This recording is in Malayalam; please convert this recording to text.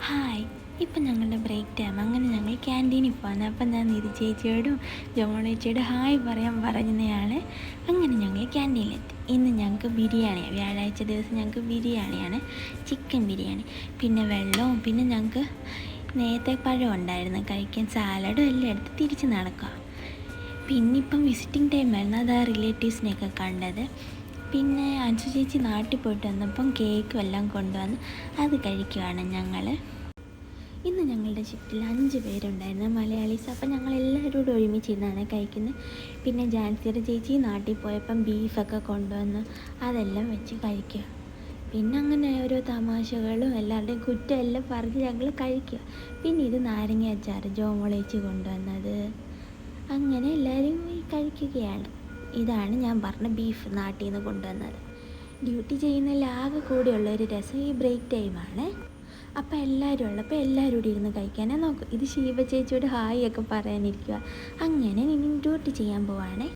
ഹായ് ഇപ്പം ഞങ്ങളുടെ ബ്രേക്ക് ടൈം അങ്ങനെ ഞങ്ങൾ ക്യാന്റീനിൽ പോകുന്നത് അപ്പം ഞാൻ നിധി ചേച്ചിയോടും ജോണേച്ചിയോടും ഹായ് പറയാൻ പറഞ്ഞതാണ് അങ്ങനെ ഞങ്ങൾ ക്യാന്റീനിലെത്തി ഇന്ന് ഞങ്ങൾക്ക് ബിരിയാണിയാണ് വ്യാഴാഴ്ച ദിവസം ഞങ്ങൾക്ക് ബിരിയാണിയാണ്. ചിക്കൻ ബിരിയാണി. പിന്നെ വെള്ളവും. പിന്നെ ഞങ്ങൾക്ക് നേരത്തെ പഴം ഉണ്ടായിരുന്നു. കഴിക്കാൻ സാലഡും എല്ലാം എടുത്ത് തിരിച്ച് നടക്കുക. പിന്നെ ഇപ്പം വിസിറ്റിംഗ് ടൈമായിരുന്നു അതാ റിലേറ്റീവ്സിനെയൊക്കെ കണ്ടത്. പിന്നെ അജു ചേച്ചി നാട്ടിൽ പോയിട്ട് വന്നപ്പം കേക്കും എല്ലാം കൊണ്ടുവന്ന് അത് കഴിക്കുവാണ് ഞങ്ങൾ ഇന്ന് ഞങ്ങളുടെ ഷിഫ്റ്റിൽ അഞ്ച് പേരുണ്ടായിരുന്നു മലയാളീസ്. അപ്പം ഞങ്ങൾ എല്ലാവരും കൂടെ ഒരുമിച്ചിരുന്നാണ് കഴിക്കുന്നത്. പിന്നെ ജാൻസിയുടെ ചേച്ചി നാട്ടിൽ പോയപ്പം ബീഫൊക്കെ കൊണ്ടുവന്ന് അതെല്ലാം വെച്ച് കഴിക്കുക. പിന്നെ അങ്ങനെ ഓരോ തമാശകളും എല്ലാവരുടെയും കുറ്റം എല്ലാം പറഞ്ഞ് ഞങ്ങൾ കഴിക്കുക. പിന്നെ ഇത് നാരങ്ങ അച്ചാർ ജോമോളേച്ച് കൊണ്ടുവന്നത്. അങ്ങനെ എല്ലാവരും കഴിക്കുകയാണ്. ഇതാണ് ഞാൻ പറഞ്ഞ ബീഫ് നാട്ടിൽ നിന്ന് കൊണ്ടുവന്നത്. ഡ്യൂട്ടി ചെയ്യുന്നതിൽ ആകെ കൂടിയുള്ള ഒരു രസം ഈ ബ്രേക്ക് ടൈമാണ് അപ്പോൾ എല്ലാവരും ഉള്ളപ്പോൾ എല്ലാവരും കൂടി ഇരുന്ന് കഴിക്കാനേ നോക്കും. ഇത് ശീവ ചേച്ചിയോട് ഹായ് ഒക്കെ പറയാനിരിക്കുക അങ്ങനെ ഇനി ഡ്യൂട്ടി ചെയ്യാൻ പോവാണേ.